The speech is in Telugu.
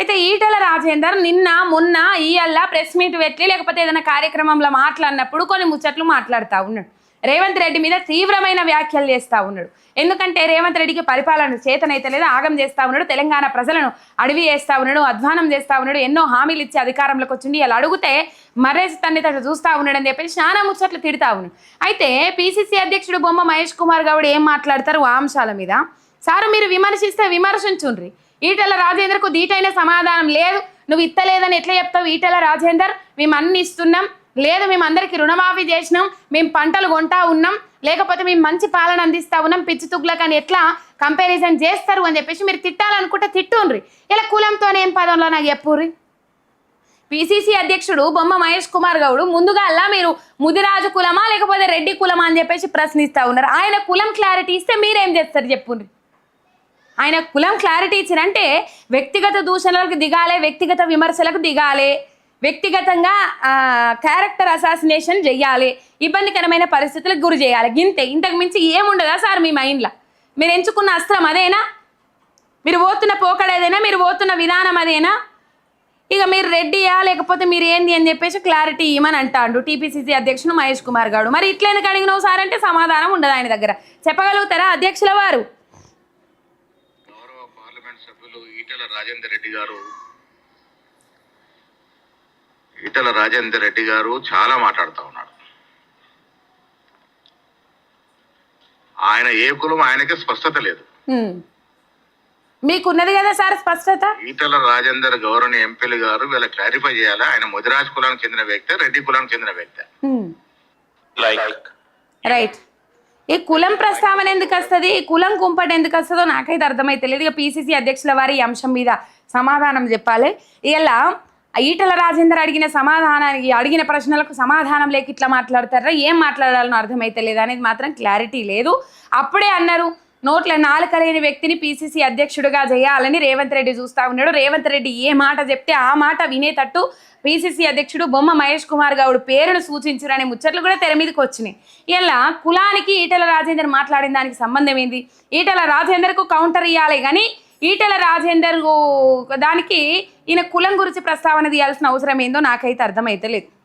అయితే ఈటల రాజేందర్ నిన్న మొన్న ఇయల్ల ప్రెస్ మీట్ పెట్టి లేకపోతే ఏదైనా కార్యక్రమంలో మాట్లాడినప్పుడు కొన్ని ముచ్చట్లు మాట్లాడుతూ ఉన్నాడు. రేవంత్ రెడ్డి మీద తీవ్రమైన వ్యాఖ్యలు చేస్తూ ఉన్నాడు. ఎందుకంటే రేవంత్ రెడ్డికి పరిపాలన చేతనైతే లేదా ఆగం చేస్తా ఉన్నాడు తెలంగాణ ప్రజలను అడవి చేస్తా ఉన్నాడు అధ్వానం చేస్తా ఉన్నాడు ఎన్నో హామీలు ఇచ్చి అధికారంలోకి వచ్చింది. ఇలా అడిగితే మర్రేసి తన్ని తను చూస్తా ఉన్నాడు అని చెప్పేసి చాలా ముచ్చట్లు తిడతా ఉన్నాడు. అయితే పీసీసీ అధ్యక్షుడు బొమ్మ మహేష్ కుమార్ గౌడ్ ఏం మాట్లాడతారు ఆ అంశాల మీద? సారు మీరు విమర్శిస్తే విమర్శించుండ్రి. ఈటల రాజేందర్కు దీటైన సమాధానం లేదు. నువ్వు ఇత్తలేదని ఎట్లా చెప్తావు ఈటల రాజేందర్? మేము అన్ని ఇస్తున్నాం. లేదు మేము అందరికీ రుణమాఫీ చేసినాం. మేము పంటలు కొంటా ఉన్నాం. లేకపోతే మేము మంచి పాలన అందిస్తా ఉన్నాం. పిచ్చి తుగ్లకు అని ఎట్లా కంపారిజన్ చేస్తారు అని చెప్పేసి మీరు తిట్టాలనుకుంటే తిట్టుండ్రి ఇలా కులంతోనే ఏం పదంలో నాకు చెప్పుర్రి? పిసిసి అధ్యక్షుడు బొమ్మ మహేష్ కుమార్ గౌడ్ ముందుగా అలా మీరు ముదిరాజు కులమా లేకపోతే రెడ్డి కులమా అని చెప్పేసి ప్రశ్నిస్తా ఉన్నారు. ఆయన కులం క్లారిటీ ఇస్తే మీరేం చేస్తారు చెప్పుండ్రి ఆయన కులం క్లారిటీ ఇచ్చినంటే వ్యక్తిగత దూషణలకు దిగాలే వ్యక్తిగత విమర్శలకు దిగాలే. వ్యక్తిగతంగా క్యారెక్టర్ అసాసినేషన్ చెయ్యాలి. ఇబ్బందికరమైన పరిస్థితులకు గురి చేయాలి. గింతే ఇంతకు మించి ఏముండదా సార్ మీ మైండ్లో? మీరు ఎంచుకున్న అస్త్రం అదేనా? మీరు పోతున్న పోకడ ఏదైనా మీరు పోతున్న విధానం అదేనా? ఇక మీరు రెడ్డియా లేకపోతే మీరు ఏంది అని చెప్పేసి క్లారిటీ ఇవ్వమని అంటాడు టీపీసీసీ అధ్యక్షుడు మహేష్ కుమార్ గారు. మరి ఇట్లా ఎందుకు అడిగినావు సార్ అంటే సమాధానం ఉండదు ఆయన దగ్గర. చెప్పగలుగుతారా అధ్యక్షుల వారు? సభ్యులు ఈటెల రాజేందర్ రెడ్డి గారు. ఈటెల రాజేందర్ రెడ్డి గారు చాలా మాట్లాడుతూ ఉన్నాడు ఆయన ఏ కులం ఆయనకే స్పష్టత లేదు. హ్మ్. మీకున్నది కదా సార్ స్పష్టత? ఈటెల రాజేందర్ గౌరవనీయ ఎంపీలు గారు వీళ్ళ క్లారిఫై చేయాలి. ఆయన ముదిరాజ్ కులానికి చెందిన వ్యక్తి రెడ్డి కులానికి చెందిన వ్యక్తి. హ్మ్. లైక్. రైట్. ఈ కులం ప్రస్తావన ఎందుకు వస్తుంది? ఈ కులం కుంపటి ఎందుకు వస్తుందో నాకైతే అర్థమైతే లేదు. ఇక పీసీసీ అధ్యక్షుల వారి అంశం మీద సమాధానం చెప్పాలి. ఇలా ఈటల రాజేందర్ అడిగిన సమాధానానికి అడిగిన ప్రశ్నలకు సమాధానం లేక ఇట్లా మాట్లాడతారా? ఏం మాట్లాడాలనో అర్థమైతే లేదు. అనేది మాత్రం క్లారిటీ లేదు. అప్పుడే అన్నారు నోట్ల నాలుకలేని వ్యక్తిని పీసీసీ అధ్యక్షుడిగా చేయాలని రేవంత్ రెడ్డి చూస్తా ఉన్నాడు. రేవంత్ రెడ్డి ఏ మాట చెప్తే ఆ మాట వినేటట్టు పీసీసీ అధ్యక్షుడు బొమ్మ మహేష్ కుమార్ గౌడ్ పేరును సూచించారనే ముచ్చట్లు కూడా తెర మీదకి వచ్చినాయి. ఇలా కులానికి ఈటల రాజేందర్ మాట్లాడిన దానికి సంబంధం ఏంది? ఈటల రాజేందర్కు కౌంటర్ ఇవ్వాలి కానీ ఈటల రాజేందర్ దానికి ఈయన కులం గురించి ప్రస్తావన తీయాల్సిన అవసరం ఏందో నాకైతే అర్థమైతే లేదు